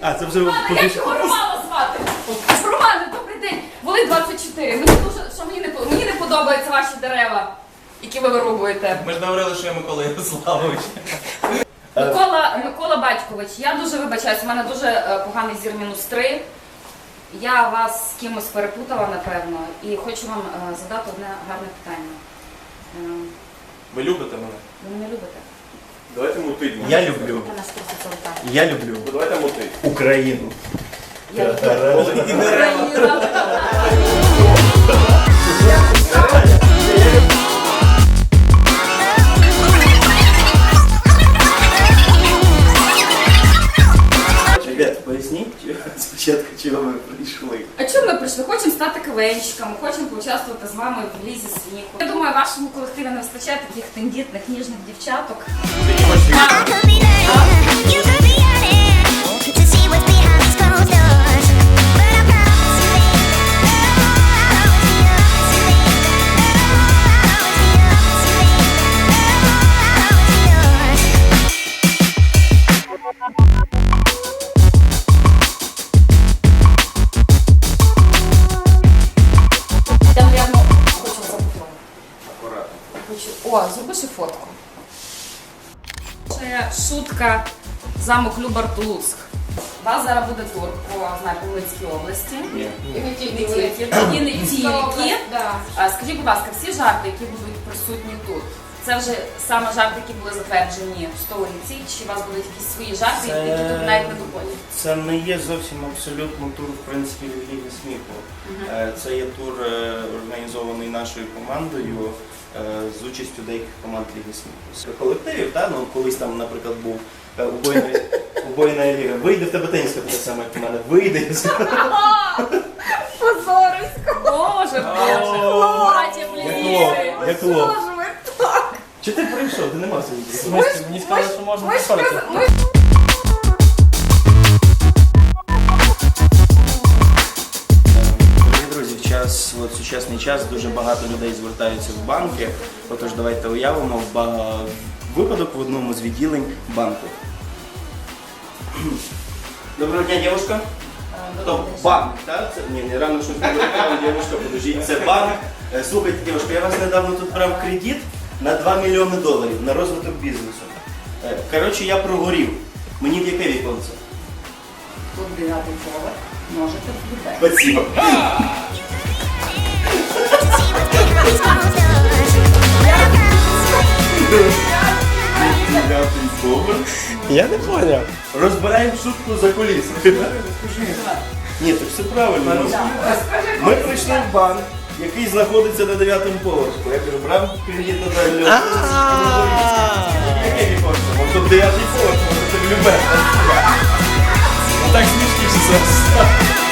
А, це вже Романе, як його Романа звати? Романе, добрий день. Воли 24. Мені дуже, що мені не, по- мені не подобаються ваші дерева, які ви вирубуєте. Ми ж говорили, що я Микола Ярославович. Микола, Микола Батькович, я дуже вибачаюсь, у мене дуже е, поганий зір мінус 3. Я вас з кимось переплутала, напевно, і хочу вам е, задати одне гарне питання. Е, Ви любите мене? ви мене любите? Давайте мутить. Я люблю. Я люблю Давайте мутить. Україну. Я люблю Україну. Чого ми прийшли. А чому ми прийшли? Хочемо стати КВНщиками, хочемо поучаствувати з вами в лізі сміху. Я думаю, вашому колективі не вистачає таких тендітних, ніжних дівчаток. О, зроби ще фотку. Це шутка замок Любар Тулуцьк. У вас зараз буде тур по знаю, області. Ні. І не тільки, і не тільки. Скажіть, будь ласка, всі жарти, які будуть присутні тут, це вже саме жарти, які були затверджені в столиці, чи у вас будуть якісь свої жарти, Це- які тут навіть не доходять? Це не є зовсім абсолютно тур, в принципі, Ліги сміху. Е, Це є тур е, організований нашою командою е, з участю деяких команд Ліги сміху. З колективів, та, ну, колись там, наприклад, був е, убойна, убойна ліга. Вийде в тебе теніска така сама, як у мене. Вийде. ти не мав сьогодні. Мені сказали, що можна Ми ж Дорогі друзі, в час, от сучасний час дуже багато людей звертаються в банки. Отож, давайте уявимо ба- випадок в одному з відділень банку. Доброго дня, дівчинка. То банк, так? Це ні, не рано щось не виникало, дівчинка, подождіть, це банк. Е, Слухайте, дівчинка, я вас недавно тут брав кредит на 2 мільйони доларів на розвиток бізнесу. Е, Коротше, я прогорів. Мені в яке віконце? Тут дев'ятий поверх. Можете в. Спасибо. Я не поняв. Розбираємо шутку за кулісами. Ні, так все правильно. Ми прийшли в банк, який знаходиться на дев'ятому поверху. Я кажу, брав кредит на далі. Який віконце? От тут дев'ятий поверх, може це любе. Так смішніше зараз.